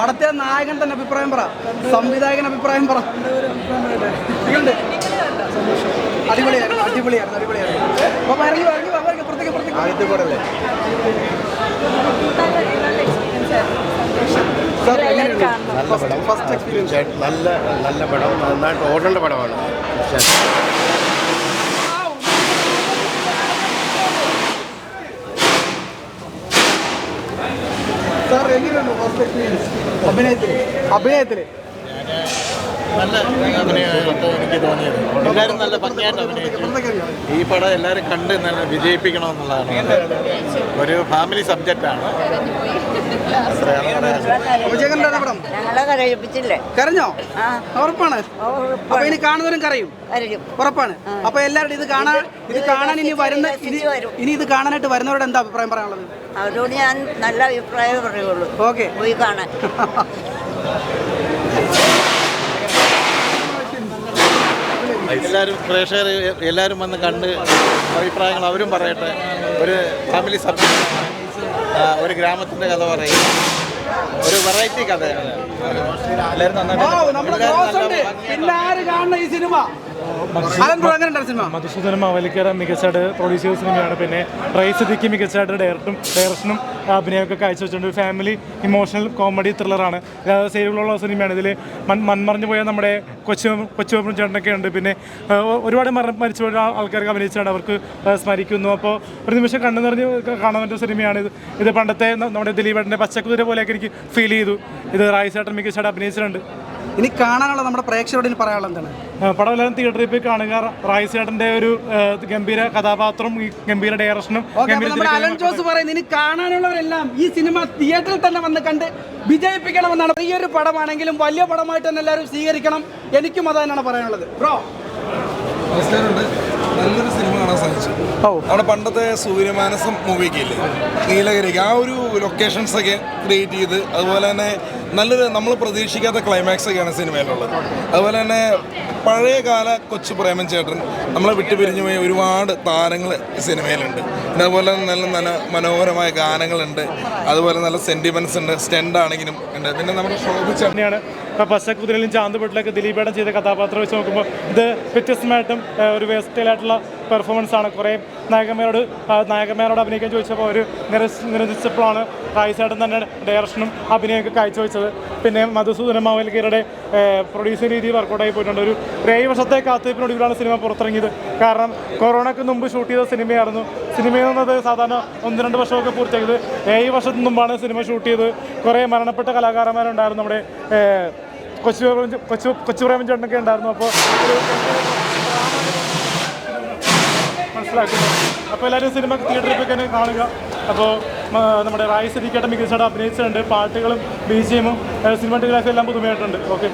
പടത്തിലെ നായകൻ തന്നെ അഭിപ്രായം പറ. സംവിധായകൻ അഭിപ്രായം പറ. എങ്ങനെയുണ്ട്? അടിപൊളിയായിരുന്നു അടിപൊളിയായിരുന്നു അടിപൊളിയായിരുന്നു. അപ്പൊ ഇറങ്ങി വാ, ഇറങ്ങി വാ, ഇറങ്ങി പുറത്തേക്ക് പുറത്തേക്ക് ആദ്യത്തെ കൂടല്ലേ നല്ല പടം. ഫസ്റ്റ് എക്സ്പീരിയൻസ് നല്ല നല്ല പടം. നന്നായിട്ട് ഓടേണ്ട പടമാണ്. Thank എക്സ്പീരിയൻസ് അഭിനയത്തിൽ നല്ല അഭിനയമായിട്ട് എനിക്ക് നല്ല ഭംഗിയായിട്ട്. ഈ പടം എല്ലാവരും കണ്ട് വിജയിപ്പിക്കണം വിജയിപ്പിക്കണമെന്നുള്ളതാണ്. ഒരു ഫാമിലി സബ്ജക്റ്റാണ് അത്രയാണ് പറയാനുള്ളത്. വിജയകരന്റെ പടം ഞങ്ങളെ കരയിപ്പിച്ചില്ലേ? കരഞ്ഞോ? ഉറപ്പാണ്. അപ്പൊ ഇനി കാണുന്നവരും കരയും. കരയും. ഉറപ്പാണ്. അപ്പൊ എല്ലാവരും ഇത് കാണാൻ ഇത് കാണാൻ ഇനി വരുന്ന ഇനി ഇനി ഇത് കാണാനായിട്ട് വരുന്നവരോട് എന്താ അഭിപ്രായം പറയാനുള്ളത്? അവരോട് ഞാൻ നല്ല അഭിപ്രായം പറയുള്ളൂ. ഓക്കെ. പോയി കാണാൻ. എല്ലാവരും പ്രേക്ഷകർ എല്ലാവരും വന്ന് കണ്ട് അഭിപ്രായങ്ങൾ അവരും പറയട്ടെ. ഒരു ഫാമിലി സബ്ജക്റ്റ് ഒരു ഗ്രാമത്തിന്റെ കഥ പറയും. ഒരു വെറൈറ്റി കഥയാണ്. എല്ലാവരും നന്നായിട്ട് പിന്നെ ആര് കാണുന്ന ഈ സിനിമ? മധുസൂദന മാവലിക്കര മികച്ചായിട്ട് പ്രൊഡ്യൂസ് ചെയ്ത സിനിമയാണ്. പിന്നെ റൈസദിക്ക് മികച്ചായിട്ട് ഡയറക്ടറും ഡയറക്ഷനും അഭിനയമൊക്കെ കാഴ്ചവെച്ചിട്ടുണ്ട്. ഒരു ഫാമിലി ഇമോഷണൽ കോമഡി ത്രില്ലറാണ് സേവിലുള്ള സിനിമയാണ്. ഇതിൽ മൺ മൺമറിഞ്ഞു പോയ നമ്മുടെ കൊച്ചു കൊച്ചു ചേട്ടനൊക്കെ ഉണ്ട്. പിന്നെ ഒരുപാട് മര മരിച്ചു പോയ ആൾ- ആൾക്കാർക്ക് അഭിനയിച്ചാണ് അവർക്ക് സ്മരിക്കുന്നു. അപ്പോൾ ഒരു നിമിഷം കണ്ണു നിറഞ്ഞ് കാണാൻ പറ്റുന്ന സിനിമയാണ് ഇത്. ഇത് പണ്ടത്തെ നമ്മുടെ ദിലീപേട്ടന്റെ പച്ചക്കുതിര പോലെയൊക്കെ എനിക്ക് ഫീൽ ചെയ്തു. ഇത് റായിസേട്ടൻ മികച്ചായിട്ട് അഭിനയിച്ചിട്ടുണ്ട്. ഇനി കാണാനുള്ള നമ്മുടെ പ്രേക്ഷകരോട് ഇനി പറയാനുള്ള എന്താണ്? ആ, പടം എല്ലാവരും തിയേറ്ററിൽ പോയി കാണുക. റായിസേട്ടന്റെ ഒരു ഗംഭീര കഥാപാത്രം ഈ ഗംഭീര ഡയറക്ഷനും അലൻ ജോസ് പറയുന്നത് ഇനി കാണാനുള്ളവരെല്ലാം ഈ സിനിമ തിയേറ്ററിൽ തന്നെ വന്ന് കണ്ട് വിജയിപ്പിക്കണമെന്നാണ്. ഈ ഒരു പടമാണെങ്കിലും വലിയ പടമായിട്ട് തന്നെ എല്ലാവരും സ്വീകരിക്കണം. എനിക്കും അത് തന്നെയാണ് പറയാനുള്ളത്. ബ്രോ. നല്ലൊരു സിനിമ കാണാൻ സാധിച്ചു. അവിടെ നമ്മുടെ പണ്ടത്തെ സൂര്യമാനസം മൂവിക്കില്ലേ നീലഗിരിക്ക് ആ ഒരു ലൊക്കേഷൻസ് ഒക്കെ ക്രിയേറ്റ് ചെയ്ത് അതുപോലെ തന്നെ നല്ലൊരു നമ്മൾ പ്രതീക്ഷിക്കാത്ത ക്ലൈമാക്സ് ഒക്കെയാണ് സിനിമയിലുള്ളത്. അതുപോലെ തന്നെ പഴയകാല കൊച്ചു പ്രേമൻ ചേട്ടൻ നമ്മളെ വിട്ടുപിരിഞ്ഞു പോയ ഒരുപാട് താരങ്ങൾ സിനിമയിലുണ്ട്. അതുപോലെ നല്ല നല്ല മനോഹരമായ ഗാനങ്ങളുണ്ട്. അതുപോലെ നല്ല സെന്റിമെന്റ്സ് ഉണ്ട്. സ്റ്റെൻഡ് ആണെങ്കിലും ഉണ്ട്. പിന്നെ നമ്മുടെ ശോഭിച്ച തന്നെയാണ്. ഇപ്പോൾ ചാന്ത് ചാന്തുപെട്ടിലൊക്കെ ദിലീപേടം ചെയ്ത കഥാപാത്രം വെച്ച് നോക്കുമ്പോൾ ഇത് വ്യത്യസ്തമായിട്ടും ഒരു വേസ്റ്റൈലായിട്ടുള്ള പെർഫോമൻസ് ആണ്. കുറേ നായകന്മാരോട് നായകന്മാരോട് അഭിനയിക്കാൻ ചോദിച്ചപ്പോൾ ഒരു നിരസ് നിരസിച്ചപ്പോഴാണ് റായിസേട്ടൻ തന്നെ ഡയറക്ഷനും അഭിനയമൊക്കെ കാഴ്ചവെച്ചത്. പിന്നെ മധുസൂദന മാവൽക്കരുടെ പ്രൊഡ്യൂസിംഗ് രീതി വർക്കൗട്ടായി പോയിട്ടുണ്ട്. ഒരു ഏഴ് വർഷത്തെ കാത്തിരിപ്പിനൊടുവിലാണ് സിനിമ പുറത്തിറങ്ങിയത്. കാരണം കൊറോണയ്ക്ക് മുമ്പ് ഷൂട്ട് ചെയ്ത സിനിമയായിരുന്നു. സിനിമ എന്നത് സാധാരണ ഒന്ന് രണ്ട് വർഷമൊക്കെ പൂർത്തിയാക്കിയത്. ഏഴ് വർഷത്തിന് മുമ്പാണ് സിനിമ ഷൂട്ട് ചെയ്ത് കുറേ മരണപ്പെട്ട കലാകാരന്മാരുണ്ടായിരുന്നു നമ്മുടെ കൊച്ചു കൊച്ചു കൊച്ചു പ്രേമൻ ചേട്ടനൊക്കെ ഉണ്ടായിരുന്നു. അപ്പോൾ മനസ്സിലാക്കുന്നു. അപ്പോൾ എല്ലാവരും സിനിമ തിയേറ്ററിൽ പോയി തന്നെ കാണുക. അപ്പോൾ നമ്മുടെ റായി സിരിക്കേട്ട മികച്ചയുടെ അഭിനയിച്ചിട്ടുണ്ട്. പാട്ടുകളും ബി ജി എമ്മും സിനിമാറ്റോഗ്രാഫി എല്ലാം പുതുമയായിട്ടുണ്ട്. ഓക്കെ.